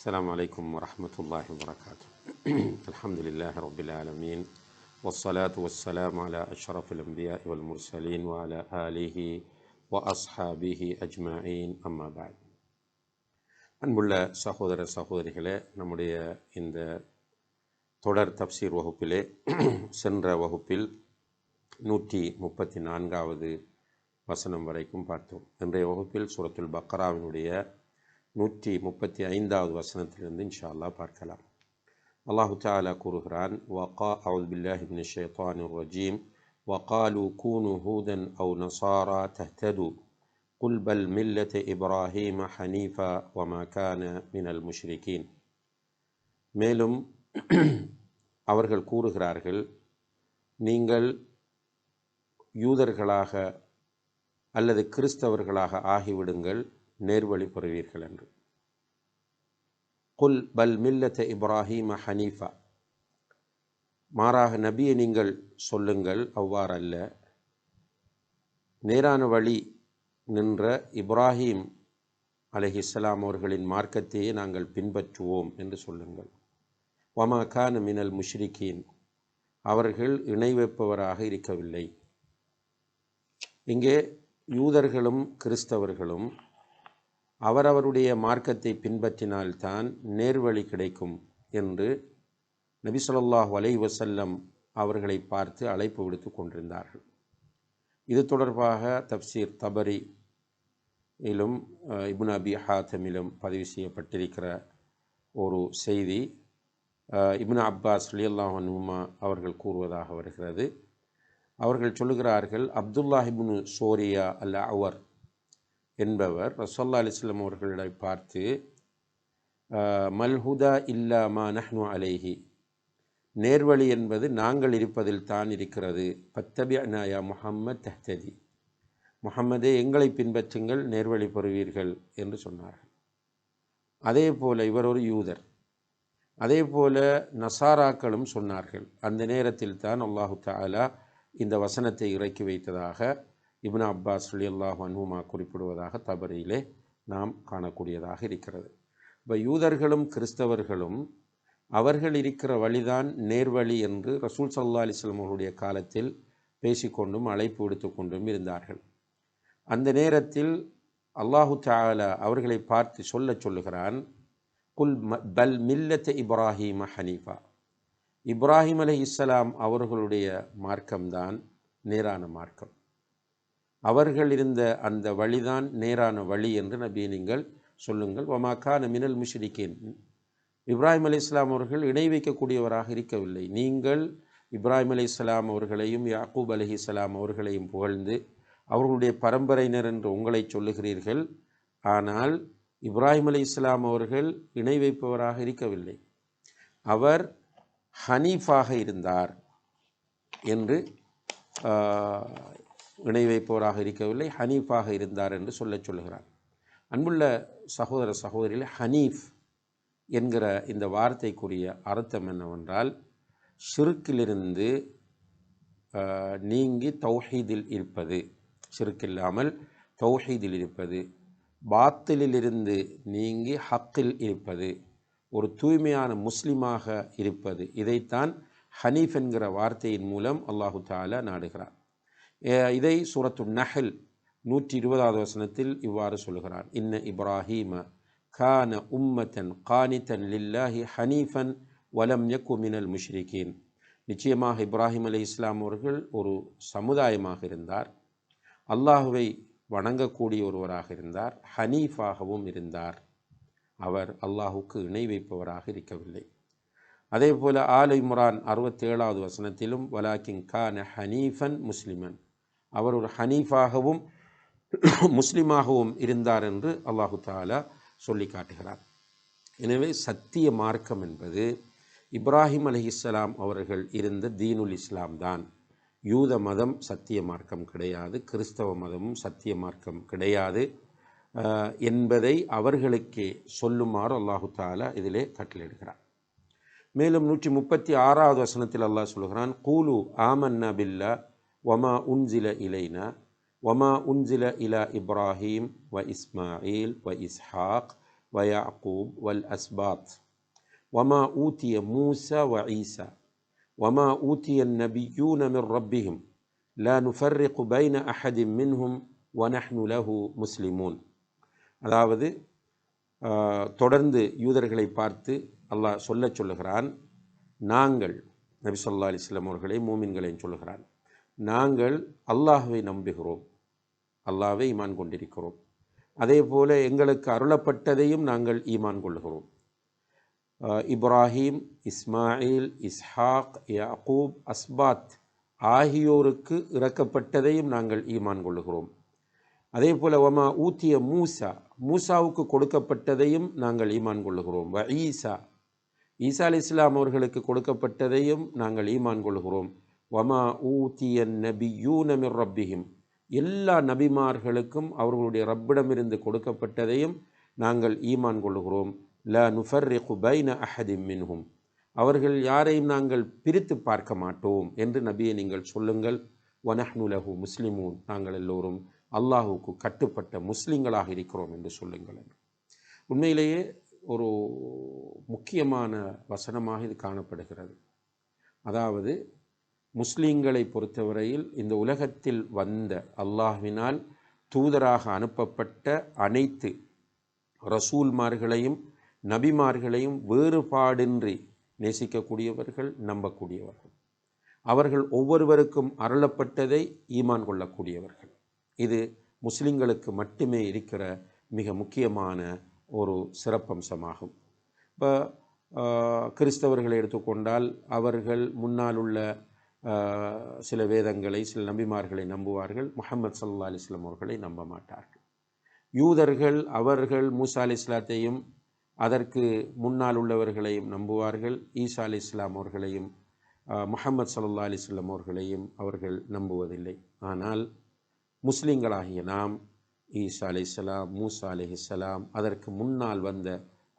السلام عليكم ورحمة الله وبركاته الحمد لله رب العالمين والصلاة والسلام على أشرف الأنبياء والمرسلين وعلى آله وأصحابه أجمعين أما بعد அன்புள்ள சகோதர சகோதரிகளே நம்முடைய இந்த தொடர் தப்சீர் வகுப்பிலே சென்ற வகுப்பில் நூற்றி முப்பத்தி நான்காவது வசனம் வரைக்கும் பார்த்தோம் இன்றைய வகுப்பில் சூரத்துல் பக்ராவினுடைய நூற்றி முப்பத்தி ஐந்தாவது வசனத்திலிருந்து இன்ஷா அல்லாஹ் பார்க்கலாம் அல்லாஹு தாலா கூறுகிறான் வகா அவுது பில்லாஹி மின் ஷைத்தான் ரஜீம் وقالوا كونوا هودا أو نصارى تهتدوا قل بل ملة إبراهيم حنيفا وما كان من المشركين மேலும் அவர்கள் கூறுகிறார்கள் நீங்கள் யூதர்களாக அல்லது கிறிஸ்தவர்களாக ஆகிவிடுங்கள் நேர்வழி பெறுவீர்கள் என்று குல் பல் மில்லத்த இப்ராஹீம ஹனீஃபா. மாறாக நபியை நீங்கள் சொல்லுங்கள் அவ்வாறல்ல. நேரான வழி நின்ற இப்ராஹீம் அலஹிஸ்லாம் அவர்களின் மார்க்கத்தையே நாங்கள் பின்பற்றுவோம் என்று சொல்லுங்கள். வமா கான் மினல் முஷ்ரிகீன். அவர்கள் இணை வைப்பவராக இருக்கவில்லை. இங்கே யூதர்களும் கிறிஸ்தவர்களும் அவரவருடைய மார்க்கத்தை பின்பற்றினால்தான் நேர்வழி கிடைக்கும் என்று நபி சொல்லாஹ் அலை வசல்லம் அவர்களை பார்த்து அழைப்பு விடுத்து கொண்டிருந்தார்கள். இது தொடர்பாக தப்சீர் தபரி இலும் இபுன் அபி ஹாத்தமிலும் பதிவு செய்யப்பட்டிருக்கிற ஒரு செய்தி இப்னு அப்பாஸ் அலியல்லாஹனுமா அவர்கள் கூறுவதாக வருகிறது. அவர்கள் சொல்லுகிறார்கள் அப்துல்லாஹிபுனு சோரியா அல்ல அவர் என்பவர் ரசோல்லா அலிஸ்லாம் அவர்களை பார்த்து மல்ஹுதா இல்லாமா நஹ்னு அலேஹி. நேர்வழி என்பது நாங்கள் இருப்பதில் தான் இருக்கிறது. பத்தபி அனாயா முஹம்மத் தஹ்ததி. முகம்மதே எங்களை பின்பற்றுங்கள் நேர்வழி பெறுவீர்கள் என்று சொன்னார்கள். அதே போல் இவர் ஒரு யூதர். அதே போல நசாராக்களும் சொன்னார்கள். அந்த நேரத்தில் தான் அல்லாஹு தாலா இந்த வசனத்தை இறக்கி வைத்ததாக இப்னு அப்பாஸ் அலி அல்லாஹு அனுமா குறிப்பிடுவதாக தபரியிலே நாம் காணக்கூடியதாக இருக்கிறது. இப்போ யூதர்களும் கிறிஸ்தவர்களும் அவர்கள் இருக்கிற வழிதான் நேர்வழி என்று ரசூல் சல்லா அலிஸ்லம் அவருடைய காலத்தில் பேசிக்கொண்டும் அழைப்பு விடுத்து கொண்டும் இருந்தார்கள். அந்த நேரத்தில் அல்லாஹு தாலா அவர்களை பார்த்து சொல்ல சொல்லுகிறான் குல் பல் மில்லத் இப்ராஹிம ஹனீஃபா. இப்ராஹிம் அலி இஸ்லாம் அவர்களுடைய மார்க்கம்தான் நேரான மார்க்கம். அவர்கள் இருந்த அந்த வழிதான் நேரான வழி என்று நபி நீங்கள் சொல்லுங்கள். ஒமாக்கான மினல் முஷ்ரிகேன். இப்ராஹிம் அலி இஸ்லாம் அவர்கள் இணை வைக்கக்கூடியவராக இருக்கவில்லை. நீங்கள் இப்ராஹிம் அலி இஸ்லாம் அவர்களையும் யாக்கூப் அலி இஸ்லாம் அவர்களையும் புகழ்ந்து அவர்களுடைய பரம்பரையினர் என்று உங்களை சொல்லுகிறீர்கள். ஆனால் இப்ராஹிம் அலி இஸ்லாம் அவர்கள் இணை வைப்பவராக இருக்கவில்லை. அவர் ஹனீஃபாக இருந்தார் என்று இணை வைப்பவராக இருக்கவில்லை ஹனீஃபாக இருந்தார் என்று சொல்ல சொல்லுகிறார். அன்புள்ள சகோதர சகோதரியில் ஹனீஃப் என்கிற இந்த வார்த்தைக்குரிய அர்த்தம் என்னவென்றால் ஷிருக்கிலிருந்து நீங்கி தௌஹீதில் இருப்பது சிறுக்கில்லாமல் தௌஹீதில் இருப்பது பாத்திலிலிருந்து நீங்கி ஹக்கில் இருப்பது ஒரு தூய்மையான முஸ்லீமாக இருப்பது இதைத்தான் ஹனீஃப் என்கிற வார்த்தையின் மூலம் அல்லாஹு தாலா நாடுகிறார். இதை சூரத்து நஹல் நூற்றி இருபதாவது வசனத்தில் இவ்வாறு சொல்கிறார் இன்ன இப்ராஹீம கான உம்மத்தன் கானித்தன் லில்லாஹி ஹனீஃபன் வலம் யக்கு மினல் முஷ்ரிகீன். நிச்சயமாக இப்ராஹிம் அலி இஸ்லாம் அவர்கள் ஒரு சமுதாயமாக இருந்தார். அல்லாஹுவை வணங்கக்கூடிய ஒருவராக இருந்தார். ஹனீஃபாகவும் இருந்தார். அவர் அல்லாஹுக்கு இணை வைப்பவராக இருக்கவில்லை. அதே போல் ஆல் இம்ரான் அறுபத்தேழாவது வசனத்திலும் வலாக்கிங் கான ஹனீஃபன் முஸ்லிமன். அவர் ஒரு ஹனீஃபாகவும் முஸ்லீமாகவும் இருந்தார் என்று அல்லாஹு தாலா சொல்லி காட்டுகிறார். எனவே சத்திய மார்க்கம் என்பது இப்ராஹிம் அலி இஸ்லாம் அவர்கள் இருந்த தீனுல் இஸ்லாம் தான். யூத மதம் சத்திய மார்க்கம் கிடையாது கிறிஸ்தவ மதமும் சத்திய மார்க்கம் கிடையாது என்பதை அவர்களுக்கே சொல்லுமாறு அல்லாஹு தாலா இதிலே கட்டளையிடுகிறார். மேலும் நூற்றி முப்பத்தி ஆறாவது வசனத்தில் அல்லாஹ் சொல்கிறான் கூலு ஆமன்னா பில்லா வமா உன்சில இலைனா வமா உன்சில இலா இப்ராஹீம் வ இஸ்மாயில் வ இஸ்ஹாக் ويعقوب والأسباط وما أوتي موسى وعيسى وما أوتي النبيون من ربهم لا نفرق بين أحد منهم ونحن له مسلمون அதாவது ஆஹ், தொடர்ந்து யூதர்களை பார்த்து அல்லாஹ் சொல்லச் சொல்லுகிறான் நாங்கள் நபி சொல்லா அலிஸ்லாம் அவர்களை மூமின்களையும் சொல்லுகிறான் நாங்கள் அல்லாஹுவை நம்புகிறோம். அல்லாஹ்வை ஈமான் கொண்டிருக்கிறோம். அதே போல எங்களுக்கு அருளப்பட்டதையும் நாங்கள் ஈமான் கொள்கிறோம். இப்ராஹீம் இஸ்மாயில் இஸ்ஹாக் யாக்கூப் அஸ்பாத் ஆகியோருக்கு இறக்கப்பட்டதையும் நாங்கள் ஈமான் கொள்கிறோம். அதே போல் வமா ஊத்திய மூசா மூசாவுக்கு கொடுக்கப்பட்டதையும் நாங்கள் ஈமான் கொள்கிறோம். வ ஈசா ஈசா அலி இஸ்லாம் அவர்களுக்கு கொடுக்கப்பட்டதையும் நாங்கள் ஈமான் கொள்கிறோம். வமா ஊத்திய நபியூன மிர் ரப்பிஹிம். எல்லா நபிமார்களுக்கும் அவர்களுடைய ரப்பிடமிருந்து கொடுக்கப்பட்டதையும் நாங்கள் ஈமான் கொள்கிறோம் ல நுஃபர் குபைன அஹதிம் மின்ஹும். அவர்கள் யாரையும் நாங்கள் பிரித்து பார்க்க மாட்டோம் என்று நபியை நீங்கள் சொல்லுங்கள். வனஹ்னுலஹு முஸ்லிமூன். நாங்கள் எல்லோரும் அல்லாஹுக்கு கட்டுப்பட்ட முஸ்லிம்களாக இருக்கிறோம் என்று சொல்லுங்கள் உண்மையிலேயே ஒரு முக்கியமான வசனமாக இது காணப்படுகிறது. அதாவது முஸ்லீம்களை பொறுத்தவரையில் இந்த உலகத்தில் வந்த அல்லாஹ்வினால் தூதராக அனுப்பப்பட்ட அனைத்து ரசூல்மார்களையும் நபிமார்களையும் வேறுபாடின்றி நேசிக்கக்கூடியவர்கள் நம்பக்கூடியவர்கள். அவர்கள் ஒவ்வொருவருக்கும் அருளப்பட்டதை ஈமான் கொள்ளக்கூடியவர்கள். இது முஸ்லிம்களுக்கு மட்டுமே இருக்கிற மிக முக்கியமான ஒரு சிறப்பம்சமாகும். இப்போ கிறிஸ்தவர்களை எடுத்துக்கொண்டால் அவர்கள் முன்னால் உள்ள சில வேதங்களை சில நபிமார்களை நம்புவார்கள். முகமது சல்லா அலிஸ்லாம் அவர்களை நம்ப மாட்டார்கள். யூதர்கள் அவர்கள் மூசா அலி இஸ்லாத்தையும் அதற்கு முன்னால் உள்ளவர்களையும் நம்புவார்கள். ஈசா அலி இஸ்லாம் அவர்களையும் முகமது சல்லா அலிஸ்லாம் அவர்களையும் அவர்கள் நம்புவதில்லை. ஆனால் முஸ்லீம்களாகிய நாம் ஈசா அலைஹிஸ்ஸலாம் மூசா அலைஹிஸ்ஸலாம் அதற்கு முன்னால் வந்த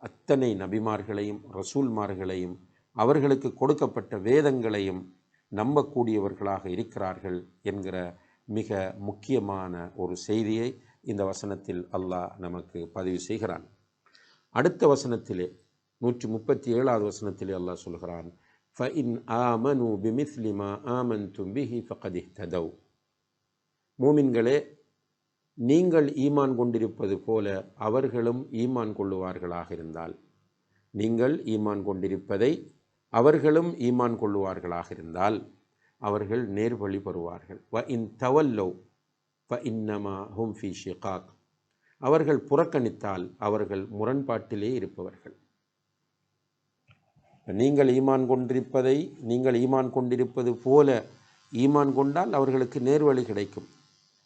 அத்தனை நபிமார்களையும் ரசூல்மார்களையும் அவர்களுக்கு கொடுக்கப்பட்ட வேதங்களையும் நம்பக்கூடியவர்களாக இருக்கிறார்கள் என்கிற மிக முக்கியமான ஒரு செய்தியை இந்த வசனத்தில் அல்லாஹ் நமக்கு பதிவு செய்கிறான். அடுத்த வசனத்திலே நூற்றி முப்பத்தி ஏழாவது வசனத்திலே அல்லாஹ் சொல்கிறான் ஃப இன் ஆமனு பிமிஸ்லிமா ஆமன் தும்பிஹி ஃபகதி ததவ் மூமின்களே நீங்கள் ஈமான் கொண்டிருப்பது போல அவர்களும் ஈமான் கொள்ளுவார்களாக இருந்தால் நீங்கள் ஈமான் கொண்டிருப்பதை அவர்களும் ஈமான் கொள்ளுவார்களாக இருந்தால் அவர்கள் நேர்வழி பெறுவார்கள். வ இன் தவல்லோ வ இன்னமா ஹும் ஃபி ஷிகாக். அவர்கள் புறக்கணித்தால் அவர்கள் முரண்பாட்டிலே இருப்பவர்கள். நீங்கள் ஈமான் கொண்டிருப்பதை நீங்கள் ஈமான் கொண்டிருப்பது போல ஈமான் கொண்டால் அவர்களுக்கு நேர்வழி கிடைக்கும்.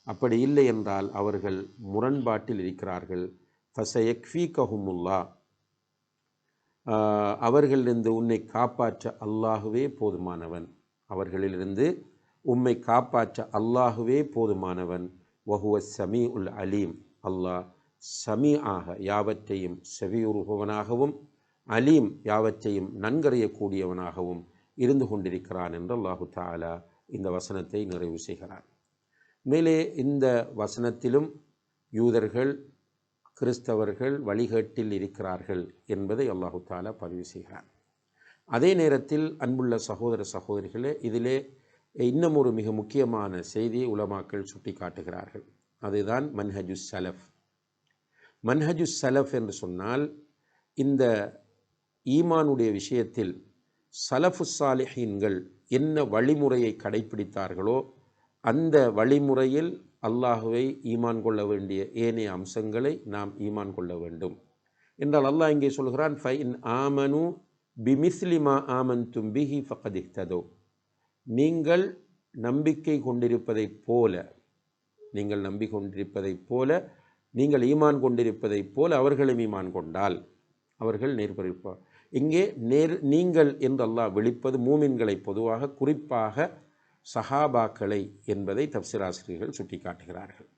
அப்படி இல்லை என்றால் அவர்கள் முரண்பாட்டில் இருக்கிறார்கள். ஃபசயக்ஃபீ கஹுமுல்லா அவர்களிலிருந்து உன்னை காப்பாற்ற அல்லாஹுவே போதுமானவன். அவர்களிலிருந்து உம்மை காப்பாற்ற அல்லாஹுவே போதுமானவன். வஹுவ சமீ உல் அலீம். அல்லாஹ் சமீ ஆக யாவற்றையும் செவியுறுபவனாகவும் அலீம் யாவற்றையும் நன்கறியக்கூடியவனாகவும் இருந்து கொண்டிருக்கிறான் என்று அல்லாஹு தாலா இந்த வசனத்தை நிறைவு செய்கிறான். மேலே இந்த வசனத்திலும் யூதர்கள் கிறிஸ்தவர்கள் வழிகேட்டில் இருக்கிறார்கள் என்பதை அல்லாஹு தாலா பதிவு செய்கிறார் அதே நேரத்தில் அன்புள்ள சகோதர சகோதரிகளே இதிலே இன்னும் ஒரு மிக முக்கியமான செய்தியை உலமாக்கள் சுட்டி காட்டுகிறார்கள் அதுதான் மன்ஹஜு சலஃப். மன்ஹஜு சலஃப் என்று சொன்னால் இந்த ஈமானுடைய விஷயத்தில் சலஃபு சாலிஹீன்கள் என்ன வழிமுறையை கடைப்பிடித்தார்களோ அந்த வழிமுறையில் அல்லாஹுவை ஈமான் கொள்ள வேண்டிய ஏனைய அம்சங்களை நாம் ஈமான் கொள்ள வேண்டும். என்றால் அல்லாஹ் இங்கே சொல்கிறான் ஃபைன் ஆமனு பிமிஸ்லிமா ஆமன் தும்பிஹி ஃபகதிஹ்ததோ நீங்கள் நம்பிக்கை கொண்டிருப்பதைப் போல நீங்கள் நம்பிக்கொண்டிருப்பதைப் போல நீங்கள் ஈமான் கொண்டிருப்பதைப் போல அவர்களும் ஈமான் கொண்டால் அவர்கள் நேர்பறிப்பார் இங்கே நேர் நீங்கள் என்று அல்லாஹ் விழிப்பது மூமின்களை பொதுவாக குறிப்பாக சஹாபாக்களை என்பதை தப்சிராசிரியர்கள் சுட்டி காட்டுகிறார்கள்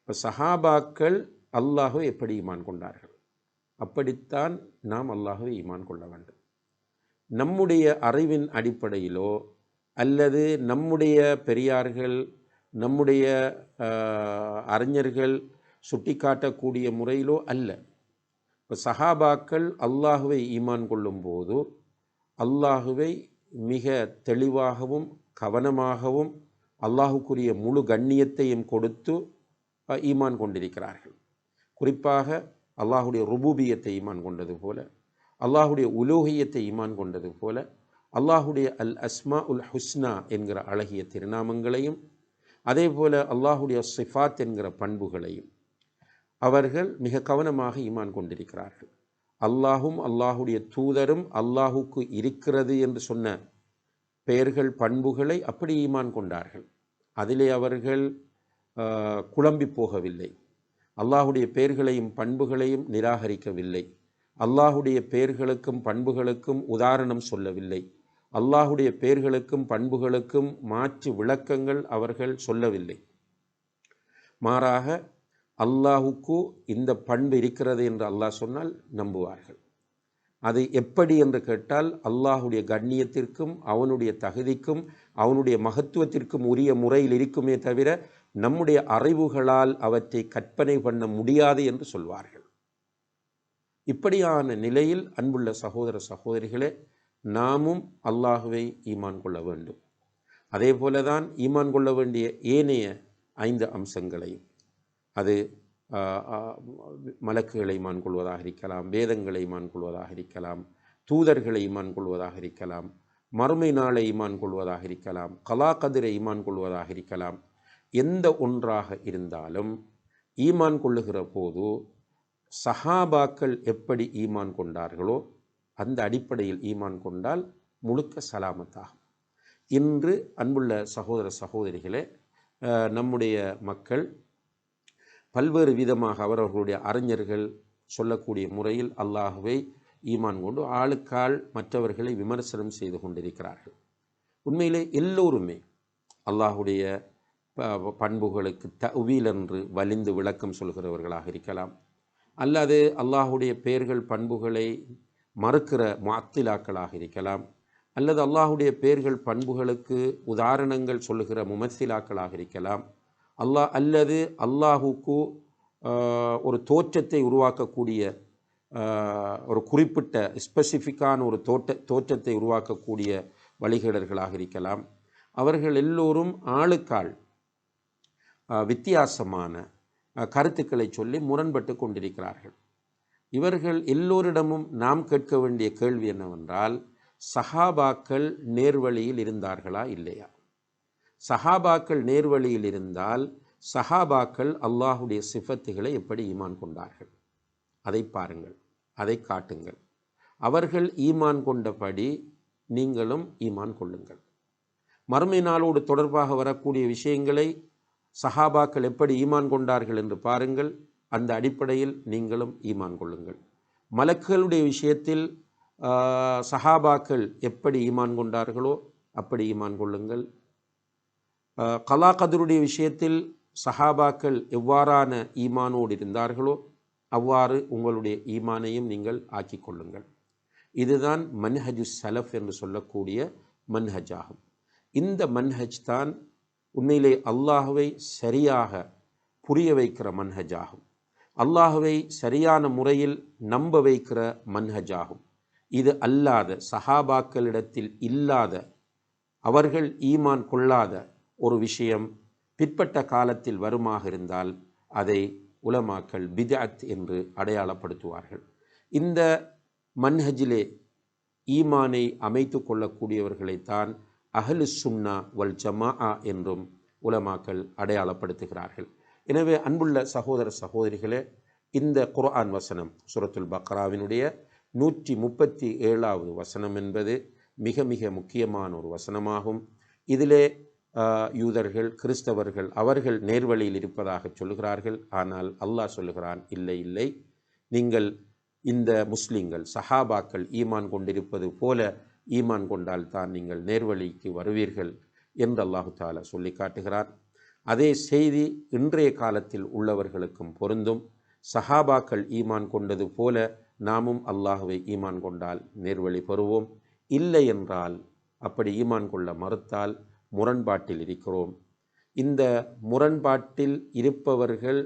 இப்போ சஹாபாக்கள் அல்லாஹை எப்படி ஈமான் கொண்டார்கள்? அப்படித்தான் நாம் அல்லாஹுவை ஈமான் கொள்ள வேண்டும். நம்முடைய அறிவின் அடிப்படையிலோ அல்லது நம்முடைய பெரியார்கள் நம்முடைய அறிஞர்கள் சுட்டிக்காட்டக்கூடிய முறையிலோ அல்ல. இப்போ சஹாபாக்கள் அல்லாஹுவை ஈமான் கொள்ளும் போது அல்லாஹுவை மிக தெளிவாகவும் கவனமாகவும் அல்லாஹுக்குரிய முழு கண்ணியத்தையும் கொடுத்து ஈமான் கொண்டிருக்கிறார்கள். குறிப்பாக அல்லாஹுடைய ருபூபியத்தை ஈமான் கொண்டது போல அல்லாஹுடைய உலோகியத்தை ஈமான் கொண்டது போல அல்லாஹுடைய அல் அஸ்மா உல் ஹுஸ்னா என்கிற அழகிய திருநாமங்களையும் அதே போல அல்லாஹுடைய சிஃபாத் என்கிற பண்புகளையும் அவர்கள் மிக கவனமாக ஈமான் கொண்டிருக்கிறார்கள். அல்லாஹும் அல்லாஹுடைய தூதரும் அல்லாஹுக்கு இருக்கிறது என்று சொன்ன பெயர்கள் பண்புகளை அப்படி ஈமான் கொண்டார்கள். அதிலே அவர்கள் குழம்பி போகவில்லை. அல்லாஹுடைய பெயர்களையும் பண்புகளையும் நிராகரிக்கவில்லை. அல்லாஹுடைய பெயர்களுக்கும் பண்புகளுக்கும் உதாரணம் சொல்லவில்லை. அல்லாஹுடைய பெயர்களுக்கும் பண்புகளுக்கும் மாற்று விளக்கங்கள் அவர்கள் சொல்லவில்லை. மாறாக அல்லாஹுக்கு இந்த பண்பு இருக்கிறது என்று அல்லாஹ் சொன்னால் நம்புவார்கள். அது எப்படி என்று கேட்டால் அல்லாஹுடைய கண்ணியத்திற்கும் அவனுடைய தகுதிக்கும் அவனுடைய மகத்துவத்திற்கும் உரிய முறையில் இருக்குமே தவிர நம்முடைய அறிவுகளால் அவற்றை கற்பனை பண்ண முடியாது என்று சொல்வார்கள். இப்படியான நிலையில் அன்புள்ள சகோதர சகோதரிகளே நாமும் அல்லாஹுவை ஈமான் கொள்ள வேண்டும். அதே போலதான் ஈமான் கொள்ள வேண்டிய ஏனைய ஐந்து அம்சங்களையும். அது மலக்குகளை மான் கொள்வதாக இருக்கலாம் வேதங்களை மான் கொள்வதாக இருக்கலாம் தூதர்களை ஈமான் கொள்வதாக இருக்கலாம் மறுமை நாளை ஈமான் கொள்வதாக இருக்கலாம் கலா கதிரை ஈமான் கொள்வதாக இருக்கலாம். எந்த ஒன்றாக இருந்தாலும் ஈமான் கொள்ளுகிற போது சஹாபாக்கள் எப்படி ஈமான் கொண்டார்களோ அந்த அடிப்படையில் ஈமான் கொண்டால் முழுக்க சலாமத்தாகும். இன்று அன்புள்ள சகோதர சகோதரிகளே நம்முடைய மக்கள் பல்வேறு விதமாக அவரவர்களுடைய அறிஞர்கள் சொல்லக்கூடிய முறையில் அல்லாஹுவை ஈமான் கொண்டு ஆளுக்கால் மற்றவர்களை விமர்சனம் செய்து கொண்டிருக்கிறார்கள். உண்மையிலே எல்லோருமே அல்லாஹுடைய ப- பண்புகளுக்கு தவில் என்று வலிந்து விளக்கம் சொல்கிறவர்களாக இருக்கலாம். அல்லது அல்லாஹுடைய பெயர்கள் பண்புகளை மறுக்கிற மாத்திலாக்களாக இருக்கலாம். அல்லது அல்லாஹுடைய பெயர்கள் பண்புகளுக்கு உதாரணங்கள் சொல்லுகிற முமத்திலாக்களாக இருக்கலாம். அல்லாஹ் அல்லது அல்லாஹுக்கு ஒரு தோற்றத்தை உருவாக்கக்கூடிய ஒரு குறிப்பிட்ட ஸ்பெசிஃபிக்கான ஒரு தோட்ட தோற்றத்தை உருவாக்கக்கூடிய வழிகேடர்களாக இருக்கலாம். அவர்கள் எல்லோரும் ஆளுக்காள் வித்தியாசமான கருத்துக்களை சொல்லி முரண்பட்டு கொண்டிருக்கிறார்கள். இவர்கள் எல்லோரிடமும் நாம் கேட்க வேண்டிய கேள்வி என்னவென்றால் சஹாபாக்கள் நேர்வழியில் இருந்தார்களா இல்லையா? சஹாபாக்கள் நேர்வழியில் இருந்தால் சஹாபாக்கள் அல்லாஹுடைய சிஃபத்துகளை எப்படி ஈமான் கொண்டார்கள்? அதை பாருங்கள் அதை காட்டுங்கள். அவர்கள் ஈமான் கொண்டபடி நீங்களும் ஈமான் கொள்ளுங்கள். மறுமை நாளோடு தொடர்பாக வரக்கூடிய விஷயங்களை சஹாபாக்கள் எப்படி ஈமான் கொண்டார்கள் என்று பாருங்கள். அந்த அடிப்படையில் நீங்களும் ஈமான் கொள்ளுங்கள். மலக்குகளுடைய விஷயத்தில் சஹாபாக்கள் எப்படி ஈமான் கொண்டார்களோ அப்படி ஈமான் கொள்ளுங்கள். கலா கதருடைய விஷயத்தில் சஹாபாக்கள் எவ்வாறான ஈமானோடு இருந்தார்களோ அவ்வாறு உங்களுடைய ஈமானையும் நீங்கள் ஆக்கிக் கொள்ளுங்கள். இதுதான் மன்ஹஜு சலஃப் என்று சொல்லக்கூடிய மன்ஹஜ் ஆகும் இந்த மன்ஹஜ் தான் உண்மையிலே அல்லாஹுவை சரியாக புரிய வைக்கிற மன்ஹஜ் ஆகும் அல்லாஹுவை சரியான முறையில் நம்ப வைக்கிற மன்ஹஜ் ஆகும் இது அல்லாத சஹாபாக்களிடத்தில் இல்லாத அவர்கள் ஈமான் கொள்ளாத ஒரு விஷயம் பிற்பட்ட காலத்தில் வருமாக இருந்தால் அதை உலமாக்கள் பிதாத் என்று அடையாளப்படுத்துவார்கள். இந்த மன்ஹஜிலே ஈமானை அமைத்து கொள்ளக்கூடியவர்களைத்தான் அஹலு சுன்னா வல் ஜமாஆ என்றும் உலமாக்கள் அடையாளப்படுத்துகிறார்கள். எனவே அன்புள்ள சகோதர சகோதரிகளே இந்த குர்ஆன் வசனம் சுரத்துல் பக்ராவினுடைய நூற்றி முப்பத்தி ஏழாவது வசனம் என்பது மிக மிக முக்கியமான ஒரு வசனமாகும். இதிலே யூதர்கள் கிறிஸ்தவர்கள் அவர்கள் நேர்வழியில் இருப்பதாக சொல்கிறார்கள் ஆனால் அல்லாஹ் சொல்லுகிறான் இல்லை இல்லை. நீங்கள் இந்த முஸ்லீம்கள் சஹாபாக்கள் ஈமான் கொண்டிருப்பது போல ஈமான் கொண்டால் தான் நீங்கள் நேர்வழிக்கு வருவீர்கள் என்று அல்லாஹு தாலா சொல்லி காட்டுகிறார் அதே செய்தி இன்றைய காலத்தில் உள்ளவர்களுக்கும் பொருந்தும். சஹாபாக்கள் ஈமான் கொண்டது போல நாமும் அல்லாஹுவை ஈமான் கொண்டால் நேர்வழி பெறுவோம். இல்லை என்றால் அப்படி ஈமான் கொள்ள மறுத்தால் முரண்பாட்டில் இருக்கிறோம். இந்த முரண்பாட்டில் இருப்பவர்கள்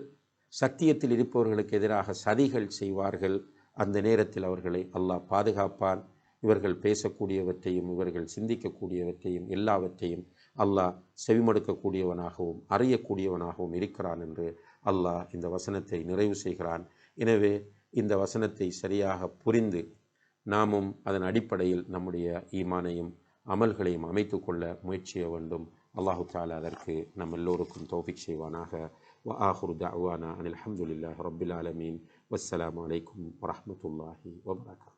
சத்தியத்தில் இருப்பவர்களுக்கு எதிராக சதிகள் செய்வார்கள். அந்த நேரத்தில் அவர்களை அல்லாஹ் பாதுகாப்பான். இவர்கள் பேசக்கூடியவற்றையும் இவர்கள் சிந்திக்கக்கூடியவற்றையும் எல்லாவற்றையும் அல்லாஹ் செவிமடுக்கக்கூடியவனாகவும் அறியக்கூடியவனாகவும் இருக்கிறான் என்று அல்லாஹ் இந்த வசனத்தை நிறைவு செய்கிறான். எனவே இந்த வசனத்தை சரியாக புரிந்து நாமும் அதன் அடிப்படையில் நம்முடைய ஈமானையும் அமல்களையும் அமைத்து கொள்ள முயற்சிய வேண்டும் அல்லாஹு தாலா அதற்கு நம் எல்லோருக்கும் தௌஃபிக் செய்வானாக وآخر دعوانا أن الحمد لله رب العالمين والسلام عليكم ورحمة الله وبركاته